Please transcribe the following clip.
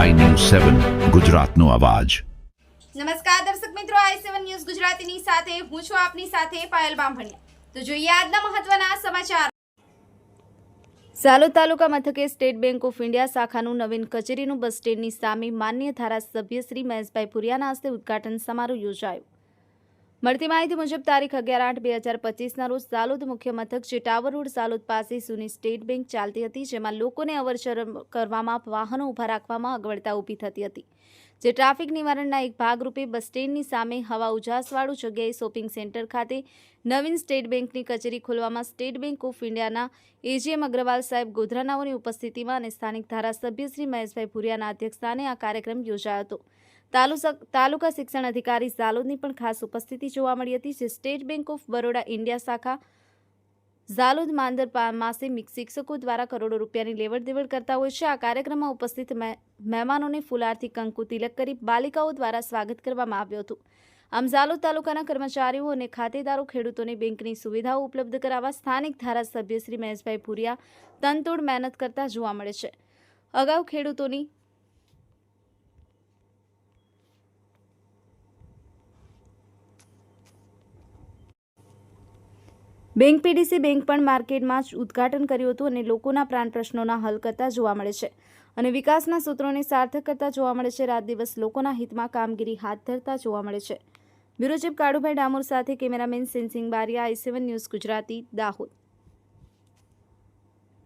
સેવન ગુજરાતનો અવાજ. નમસ્કાર દર્શક મિત્રો આઈ સેવન ન્યૂઝ ગુજરાતીની સાથે હું છું આપની સાથે પાયલ બામભણિયા. તો જોઈએ આજના મહત્વના સમાચાર. સાલોદ તાલુકા મથકે સ્ટેટ બેંક ઓફ ઇન્ડિયા શાખાનું નવીન કચેરીનું બસ સ્ટેન્ડની સામે માન્ય ધારાસભ્ય શ્રી મહેશભાઈ પુરિયાના હસ્તે ઉદઘાટન સમારોહ યોજાયો. મળતી માહિતી મુજબ, તારીખ અગિયાર આઠ બે હજાર પચીસના રોજ સાલુદ મુખ્ય મથક જે ટાવર રોડ ઝાલોદ પાસે સુની સ્ટેટ બેંક ચાલતી હતી, જેમાં લોકોને અવરજવર કરવામાં વાહનો ઊભા રાખવામાં અગવડતા ઊભી થતી હતી. જે ટ્રાફિક નિવારણના એક ભાગરૂપે બસ સ્ટેન્ડની સામે હવા ઉજાસવાળું જગ્યાએ શોપિંગ સેન્ટર ખાતે નવીન સ્ટેટ બેંકની કચેરી ખોલવામાં સ્ટેટ બેંક ઓફ ઇન્ડિયાના એજીએમ અગ્રવાલ સાહેબ ગોધરાનાઓની ઉપસ્થિતિમાં અને સ્થાનિક ધારાસભ્ય શ્રી મહેશભાઈ ભુરિયાના અધ્યક્ષસ્થાને આ કાર્યક્રમ યોજાયો હતો. તાલુકા શિક્ષણ અધિકારી ઝાલોદની પણ ખાસ ઉપસ્થિતિ જોવા મળી હતી, જે state bank of Baroda India શાખા ઝાલોદ માંદર માસે શિક્ષકો દ્વારા કરોડો રૂપિયાની લેવડ દેવડ કરતા હોય છે. આ કાર્યક્રમમાં ઉપસ્થિત મહે- મહેમાનોને ફુલારથી કંકુ તિલક કરી બાલિકાઓ દ્વારા સ્વાગત કરવામાં આવ્યું હતું. આમ ઝાલોદ તાલુકાના કર્મચારીઓ અને ખાતેદારો ખેડૂતોને બેંકની સુવિધાઓ ઉપલબ્ધ કરાવવા સ્થાનિક ધારાસભ્ય શ્રી મહેશભાઈ ભુરિયા તનતોડ મહેનત કરતા જોવા મળે છે. અગાઉ ખેડૂતોની બેંક પીડીસી બેંક પણ માર્કેટમાં જ ઉદ્ઘાટન કર્યું હતું અને લોકોના પ્રાણ પ્રશ્નોના હલ કરતા જોવા મળે છે. અને વિકાસના સૂત્રોને સાર્થક કરતા જોવા મળે છે. રાત દિવસ લોકોના હિતમાં કામગીરી હાથ ધરતા જોવા મળે છે. બ્યુરો ચીફ કાળુભાઈ ડામોર સાથે cameraman Sensinh Bariya, I seven news Gujarati, Dahod.